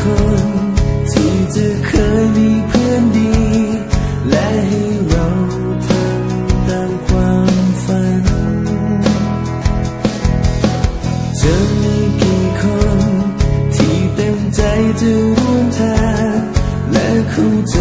คน ที่จะเคยมีเพื่อนดี และให้เราทำตามความฝัน จะมีกี่คน ที่เต็มใจจะร่วมทางและเข้าใจ